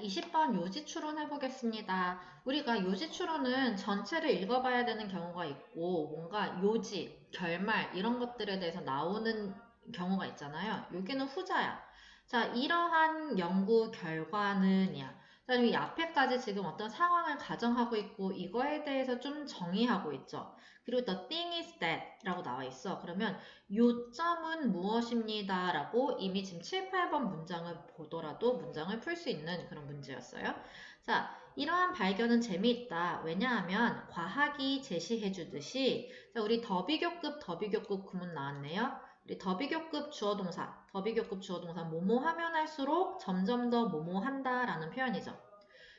20번 요지 추론 해보겠습니다. 우리가 요지 추론은 전체를 읽어봐야 되는 경우가 있고 뭔가 요지, 결말 이런 것들에 대해서 나오는 경우가 있잖아요. 여기는 후자야. 자, 이러한 연구 결과는 자, 이 앞에까지 지금 어떤 상황을 가정하고 있고 이거에 대해서 좀 정의하고 있죠. 그리고 the thing is that 라고 나와 있어. 그러면 요점은 무엇입니다. 라고 이미 지금 7, 8번 문장을 보더라도 문장을 풀 수 있는 그런 문제였어요. 자, 이러한 발견은 재미있다. 왜냐하면 과학이 제시해 주듯이 자, 우리 더비교급 더비교급 구문 나왔네요. 우리 더비교급 주어동사, 더비교급 주어동사 뭐뭐 하면 할수록 점점 더 뭐뭐 한다라는 표현이죠.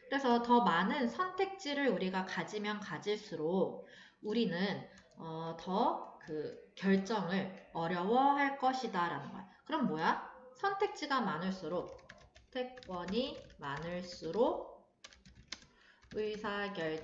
그래서 더 많은 선택지를 우리가 가지면 가질수록 우리는 어, 더 그 결정을 어려워할 것이다 라는 거야. 그럼 뭐야? 선택지가 많을수록 선택권이 많을수록 의사결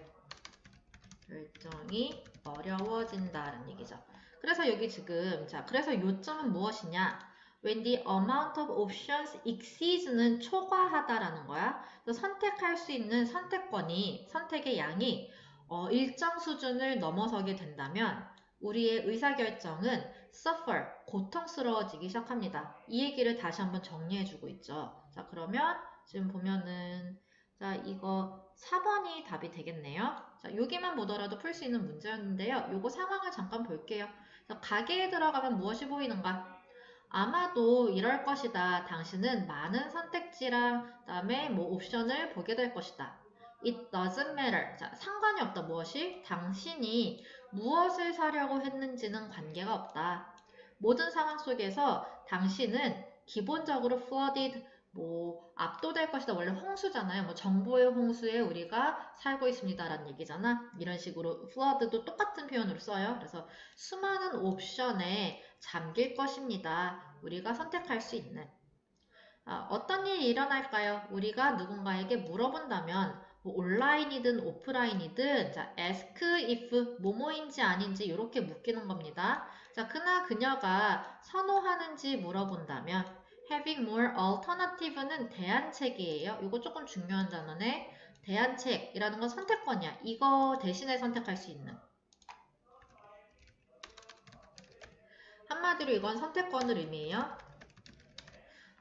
결정이 어려워진다는 얘기죠. 그래서 여기 지금 자 그래서 요점은 무엇이냐? When the amount of options exceeds는 초과하다라는 거야. 그래서 선택할 수 있는 선택권이 선택의 양이 어, 일정 수준을 넘어서게 된다면 우리의 의사결정은 suffer, 고통스러워지기 시작합니다. 이 얘기를 다시 한번 정리해주고 있죠. 자, 그러면 지금 보면은 자, 이거 4번이 답이 되겠네요. 자, 여기만 보더라도 풀 수 있는 문제였는데요. 요거 상황을 잠깐 볼게요. 자, 가게에 들어가면 무엇이 보이는가? 아마도 이럴 것이다. 당신은 많은 선택지랑 그다음에 뭐 옵션을 보게 될 것이다. It doesn't matter. 자, 상관이 없다. 무엇이? 당신이 무엇을 사려고 했는지는 관계가 없다. 모든 상황 속에서 당신은 기본적으로 flooded, 뭐 압도될 것이다. 원래 홍수잖아요. 뭐 정보의 홍수에 우리가 살고 있습니다라는 얘기잖아. 이런 식으로 flood도 똑같은 표현으로 써요. 그래서 수많은 옵션에 잠길 것입니다. 우리가 선택할 수 있는. 아, 어떤 일이 일어날까요? 우리가 누군가에게 물어본다면 뭐 온라인이든 오프라인이든 자, ask if 뭐뭐인지 아닌지 이렇게 묻기는 겁니다. 자, 그나 그녀가 선호하는지 물어본다면 having more alternative는 대안책이에요. 이거 조금 중요한 단어네. 대안책이라는 건 선택권이야. 이거 대신에 선택할 수 있는. 한마디로 이건 선택권을 의미해요.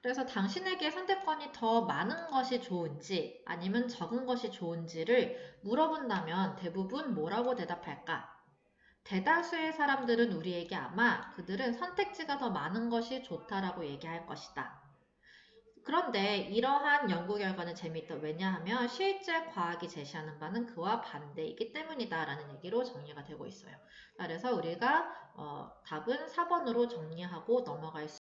그래서 당신에게 선택권이 더 많은 것이 좋은지 아니면 적은 것이 좋은지를 물어본다면 대부분 뭐라고 대답할까? 대다수의 사람들은 우리에게 아마 그들은 선택지가 더 많은 것이 좋다라고 얘기할 것이다. 그런데 이러한 연구 결과는 재미있다. 왜냐하면 실제 과학이 제시하는 바는 그와 반대이기 때문이다라는 얘기로 정리가 되고 있어요. 그래서 우리가 어, 답은 4번으로 정리하고 넘어갈 수